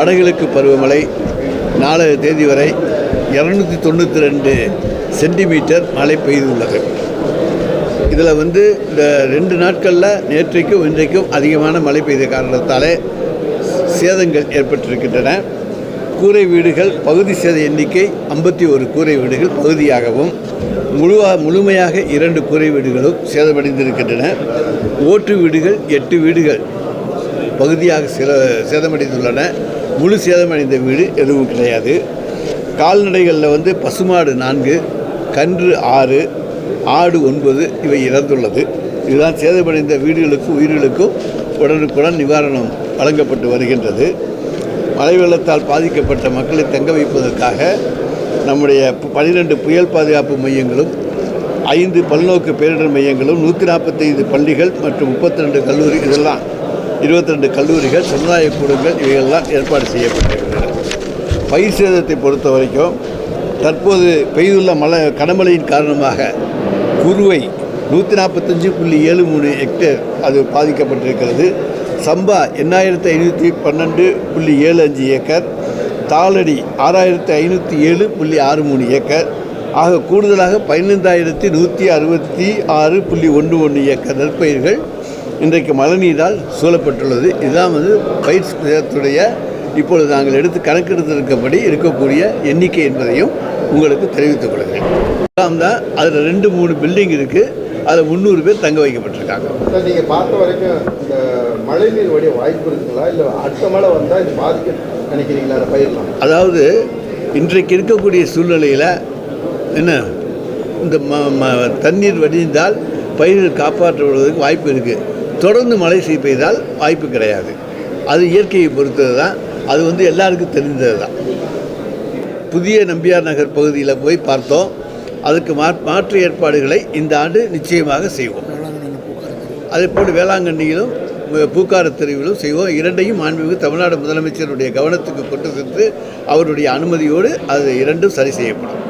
வடகிழக்கு பருவமழை நாலு தேதி வரை இரநூத்தி தொண்ணூற்றி ரெண்டு சென்டிமீட்டர் மழை பெய்துள்ளது. இதில் வந்து இந்த ரெண்டு நாட்களில் நேற்றைக்கும் இன்றைக்கும் அதிகமான மழை பெய்த காரணத்தாலே சேதங்கள் ஏற்பட்டிருக்கின்றன. கூரை வீடுகள் பகுதி சேத எண்ணிக்கை ஐம்பத்தி ஒரு கூரை வீடுகள் பகுதியாகவும் முழுவா முழுமையாக இரண்டு கூரை வீடுகளும் சேதமடைந்திருக்கின்றன. ஓட்டு வீடுகள் எட்டு வீடுகள் பகுதியாக சில சேதமடைந்துள்ளன. முழு சேதமடைந்த வீடு எதுவும் கிடையாது. கால்நடைகளில் வந்து பசுமாடு நான்கு கன்று ஆறு ஆடு ஒன்பது இவை இறந்துள்ளது. இதுதான் சேதமடைந்த வீடுகளுக்கும் உயிர்களுக்கும் உடனுக்குடன் நிவாரணம் வழங்கப்பட்டு வருகின்றது. மழை வெள்ளத்தால் பாதிக்கப்பட்ட மக்களை தங்க வைப்பதற்காக நம்முடைய பனிரெண்டு புயல் பாதுகாப்பு மையங்களும் ஐந்து பல்நோக்கு பேரிடர் மையங்களும் நூற்றி நாற்பத்தைந்து பள்ளிகள் மற்றும் முப்பத்தி ரெண்டு கல்லூரி இதெல்லாம் இருபத்தி ரெண்டு கல்லூரிகள் சமுதாய கூடங்கள் இவைகள்லாம் ஏற்பாடு செய்யப்பட்டிருக்கின்றன. பயிர் சேதத்தை பொறுத்த வரைக்கும் தற்போது பெய்துள்ள மழை கனமழையின் காரணமாக குருவை நூற்றி நாற்பத்தஞ்சு புள்ளி ஏழு மூணு ஹெக்டேர் அது பாதிக்கப்பட்டிருக்கிறது. சம்பா எண்ணாயிரத்து ஐநூற்றி பன்னெண்டு புள்ளி ஏழு அஞ்சு ஏக்கர் தாளடி ஆறாயிரத்து ஐநூற்றி ஏழு புள்ளி ஆறு மூணு ஏக்கர் ஆக கூடுதலாக பதினைந்தாயிரத்தி நூற்றி அறுபத்தி ஆறு புள்ளி ஒன்று ஒன்று ஏக்கர் நெற்பயிர்கள் இன்றைக்கு மழைநீரால் சூழப்பட்டுள்ளது. இதுதான் வந்து பயிர் சேதத்துடைய இப்பொழுது நாங்கள் எடுத்து கணக்கெடுத்திருக்கபடி இருக்கக்கூடிய எண்ணிக்கை என்பதையும் உங்களுக்கு தெரிவித்துக் கொள்கிறேன். தான் அதில் ரெண்டு மூணு பில்டிங் இருக்குது அதில் முந்நூறு பேர் தங்க வைக்கப்பட்டிருக்காங்க. சார் நீங்கள் பார்த்த வரைக்கும் இந்த மழைநீர் வடிய வாய்ப்பு இருக்குங்களா? இல்லை அடுத்த மழை வந்தால் இது பாதிக்க நினைக்கிறீங்களா அந்த பயிரெலாம்? அதாவது இன்றைக்கு இருக்கக்கூடிய சூழ்நிலையில் என்ன? இந்த ம தண்ணீர் வடிந்தால் பயிர்கள் காப்பாற்றப்படுவதற்கு வாய்ப்பு இருக்குது தொடர்ந்து மழை செய் பெய்தால் வாய்ப்பு கிடையாது. அது இயற்கையை பொறுத்தது தான். அது வந்து எல்லாருக்கும் தெரிந்தது தான். புதிய நம்பியார் நகர் பகுதியில் போய் பார்த்தோம். அதுக்கு மா மாற்று ஏற்பாடுகளை இந்த ஆண்டு நிச்சயமாக செய்வோம். அதே போல் வேளாங்கண்ணியிலும் பூக்காரத் பூக்கார தெருவிலும் செய்வோம். இரண்டையும் மாண்புமிகு தமிழ்நாடு முதலமைச்சருடைய கவனத்துக்கு கொண்டு சென்று அவருடைய அனுமதியோடு அது இரண்டும் சரி செய்யப்படும்.